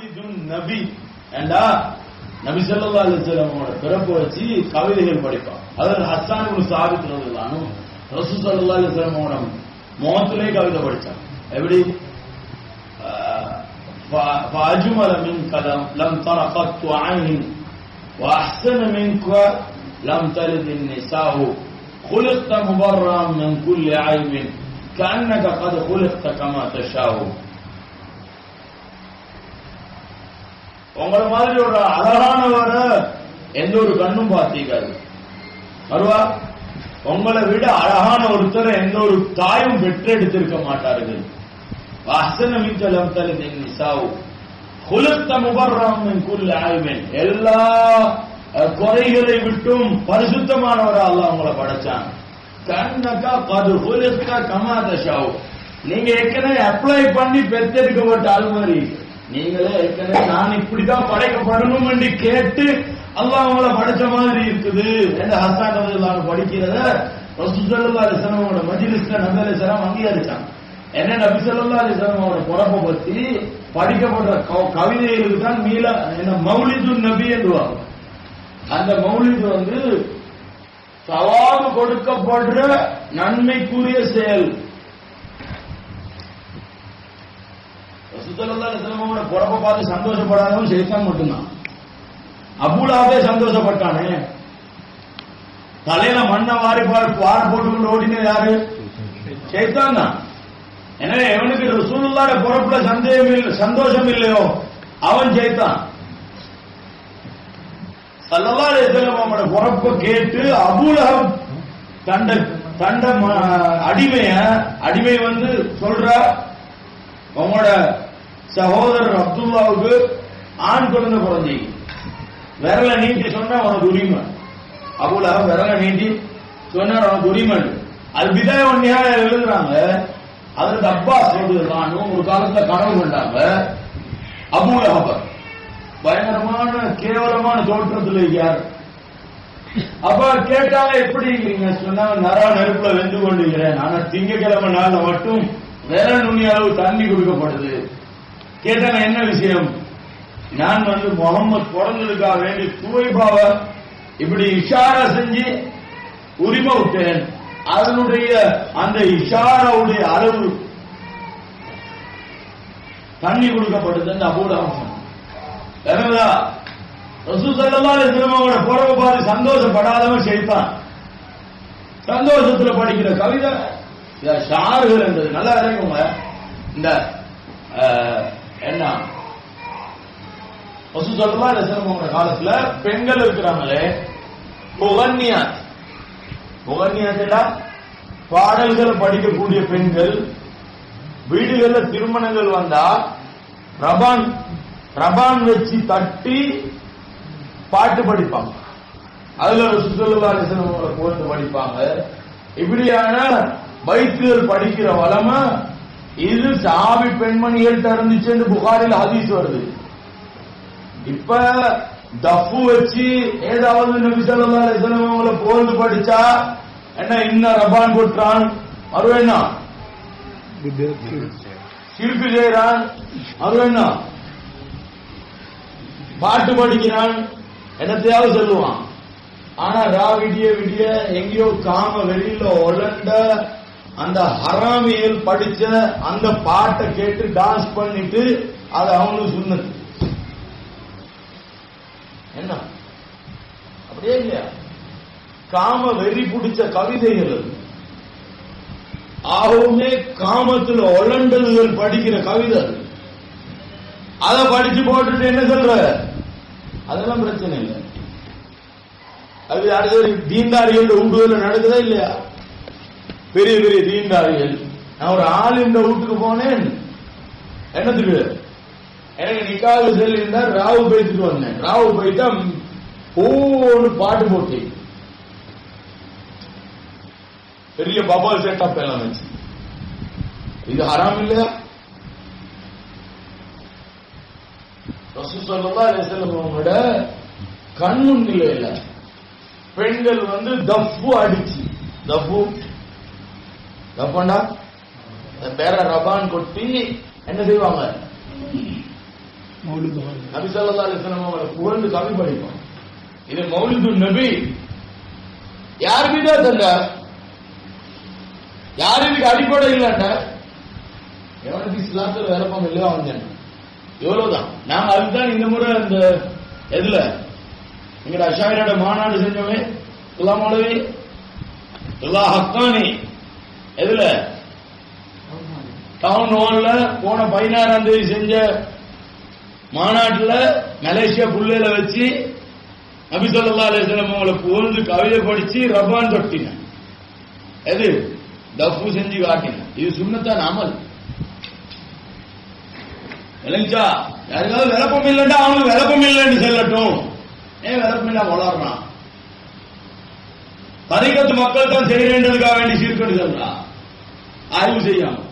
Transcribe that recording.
மௌலிதுன் நபி ஏண்டா நபி ஸல்லல்லாஹு அலைஹி வஸல்லமோட பிறப்பு வச்சு கவிதைகள் படிப்பான் அதாவது ஹஸ்ஸான் இப்னு சாபித் ரலியல்லாஹு அன்ஹு ரசூல் ஸல்லல்லாஹு அலைஹி வஸல்லமோட முகத்திலே கவிதை படிச்சான் எப்படி ف- فأجمل منك لم, لم تر قط عين وأحسن منك لم تلد النساء خلقت مبرا من كل عيب كأنك قد خلقت كما تشاء உங்களை மாதிரி ஒரு அழகானவர எந்த ஒரு கண்ணும் பார்த்தீங்காது வருவா உங்களை விட அழகான ஒருத்தரை எந்த ஒரு தாயும் பெற்றெடுத்திருக்க மாட்டார்கள். அஹ்சன மின்கலம் தலதி நிசாவு. குலத்த முபர்ரம் குல் ஆய்வன் எல்லா குறைகளை விட்டும் பரிசுத்தமானவரா அல்ல உங்களை படைச்சான். கண்ணக்கா பது குலத்த கமாதஷாவு நீங்க ஏற்கனவே அப்ளை பண்ணி பெற்றெடுக்கப்பட்ட ஆள் மாதிரி நீங்களே ஏற்கனவே நான் இப்படிதான் படைக்கப்படணும் என்று கேட்டு அல்லாஹ் அவங்கள படைச்ச மாதிரி இருக்குது. எந்த ஹசான் ரலியல்லாஹு படிக்கிறத ரசூல் ஸல்லல்லாஹு அலைஹி வஸல்லமோட நபி அங்கீகரிச்சாங்க. என்ன நபி சொல்லா அலைஹி பிறப்பை பத்தி படிக்கப்படுற கவிதைகளுக்கு தான் மீள என்ன மௌலிது நபி என்றுவாங்க. அந்த மௌலிது வந்து சவாபு கொடுக்கப்படுற நன்மைக்குரிய செயல். ரசூலுல்லாஹி அலைஹி வஸல்லமோட பிறப்பை பார்த்து சந்தோஷப்படாதவன் ஷைத்தான் மட்டும்தான். அபூலாவே சந்தோஷப்பட்டானே. தலையில மண்ணை வாரி பார் வார் போட்டுக்கொண்டு ஓடினது யாரு? ஷைத்தான் தான். எனவே எவனுக்கு ரசூலுல்லாட பிறப்புல சந்தேகம் இல்லை சந்தோஷம் இல்லையோ? அவன் ஜெயித்தான் சல்லல்லாஹு அலைஹி வஸல்லம் கேட்டு அபூலஹப் தண்ட தண்ட அடிமைய அடிமை வந்து சொல்ற. உங்களோட சகோதரர் அப்துல்லாவுக்கு ஆண் குழந்தை பிறந்தீங்க விரல நீட்டி சொன்னா அவனுக்கு உரிமை. அபுல விரல நீட்டி சொன்னார் அவனுக்கு உரிமை அது பிதாய ஒன்னியாக எழுதுறாங்க? அதற்கு அப்பா சொல்லுறான் ஒரு காலத்துல கனவு கொண்டாங்க. அபூலஹப பயங்கரமான கேவலமான தோற்றத்தில் யார் அப்ப கேட்டாங்க எப்படி இருக்கீங்க சொன்னாங்க நரா நெருப்புல வெந்து கொண்டிருக்கிறேன். ஆனா திங்கக்கிழமை நாள்ல மட்டும் விரல் நுனி அளவு தண்ணி கொடுக்கப்படுது. கேட்டாங்க என்ன விஷயம்? நான் வந்து முகமது பிறந்ததுக்காக வேண்டி துவைபாவ இப்படி இஷாரா செஞ்சு உரிமை விட்டேன். அதனுடைய அந்த இஷாராவுடைய அளவு தண்ணி கொடுக்கப்பட்டது அந்த அபூலாவும் என்னதா ரசூல் ஸல்லல்லாஹு அலைஹி வஸல்லமோட பிறவை பார்த்து சந்தோஷப்படாதவன் செய்தான் சந்தோஷத்துல படிக்கிற கவிதை இந்த ஷார்கள் என்றது நல்லா இருக்குங்க இந்த அஹ், என்ன ரசூல் ஸல்லல்லாஹு காலத்துல பெண்கள் இருக்கிறாங்களே புகன்யாத் புகன்யாத்னா பாடல்களை படிக்கக்கூடிய பெண்கள் வீடுகள்ல திருமணங்கள் வந்தா ரபான் ரபான் வச்சு தட்டி பாட்டு படிப்பாங்க. அதுல சுற்றுலா போட்டு படிப்பாங்க. இப்படியான பைக்குகள் படிக்கிற வளமை இது சாவி பெண்மணிகள்கிட்ட இருந்துச்சுன்னு புகாரில் ஹதீஸ் வருது. இப்ப தப்பு வச்சு ஏதாவது நபி ஸல்லல்லாஹு அலைஹி போர்ந்து படிச்சா என்ன இன்ன ரபான் கொட்டுறான் அது என்ன? சிரிப்பு செய்யறான் அது என்ன? பாட்டு படிக்கிறான். என்னத்தையாவது சொல்லுவான். ஆனா ரா விடிய விடிய எங்கேயோ காம வெளியில உழண்ட அந்த ஹராமியல் படிச்ச அந்த பாட்டை கேட்டு டான்ஸ் பண்ணிட்டு அது அவனுக்கு சொன்னது என்ன? அப்படியே இல்லையா? காம வெறி பிடிச்ச கவிதைகள். ஆகவுமே காமத்துல ஒலண்டல்கள் படிக்கிற கவிதை. அதை படிச்சு போட்டுட்டு என்ன சொல்ற? அதெல்லாம் பிரச்சனை இல்லை. அது அடுத்தது தீண்டாரிகள் உண்டுதல் நடக்குதா இல்லையா? பெரிய பெரிய தீண்டாரிகள் நான் ஒரு ஆள் இந்த வீட்டுக்கு போனேன். என்னத்துக்கு எனக்கு நிக்காக செல்லிருந்தா ராவு போயிட்டு வந்தேன். ராவு போயிட்டா ஒவ்வொன்று பாட்டு போட்டி. பெரிய பபால் செட்டப் எல்லாம் வச்சு. இது ஹராம் இல்லையா? ரசூல் ஸல்லல்லாஹு அவங்களோட கண் பெண்கள் வந்து தப்பு அடிச்சு. தப்பு தப்பண்டா பேர ரபான் கொட்டி என்ன செய்வாங்க? நபி ஸல்லல்லாஹு அலைஹி வஸல்லம் அவங்களை புகழ்ந்து கவி படிப்போம் இது மௌலிது நபி. யார் மீதா தந்தார் யார் இதுக்கு அடிப்படை இல்லாட்ட எவனுக்கு இஸ்லாத்துல விளப்பம் இல்லையோ அவன் சொன்னான். இவ்வளவுதான். நாங்க அதுதான் இந்த முறை அந்த எதுல எங்கட அஷாயிரோட மாநாடு செஞ்சோமே குலாமளவி எல்லா ஹக்கானி. எதுல? டவுன் ஹால்ல போன பதினாறாம் தேதி செஞ்ச மாநாட்டில் மலேசியா புள்ளையில வச்சு நபிசல்லா ஸல்லல்லாஹு அவங்களை புகழ்ந்து கவிதை படிச்சு ரபான் தொட்டின. எது? தஃபு செஞ்சு காட்டின. இது சுண்ணத்தான் அமல் விளைஞ்சா யாருக்காவது விளப்பம் இல்லைன்னா அவனுக்கு விளப்பம் இல்லைன்னு சொல்லட்டும். ஏன் விளப்பம் இல்ல வளர்றான் தரிகத்து மக்கள் தான் செய்யறதுக்காக வேண்டி சீர்கெடு சொல்றான் Are you?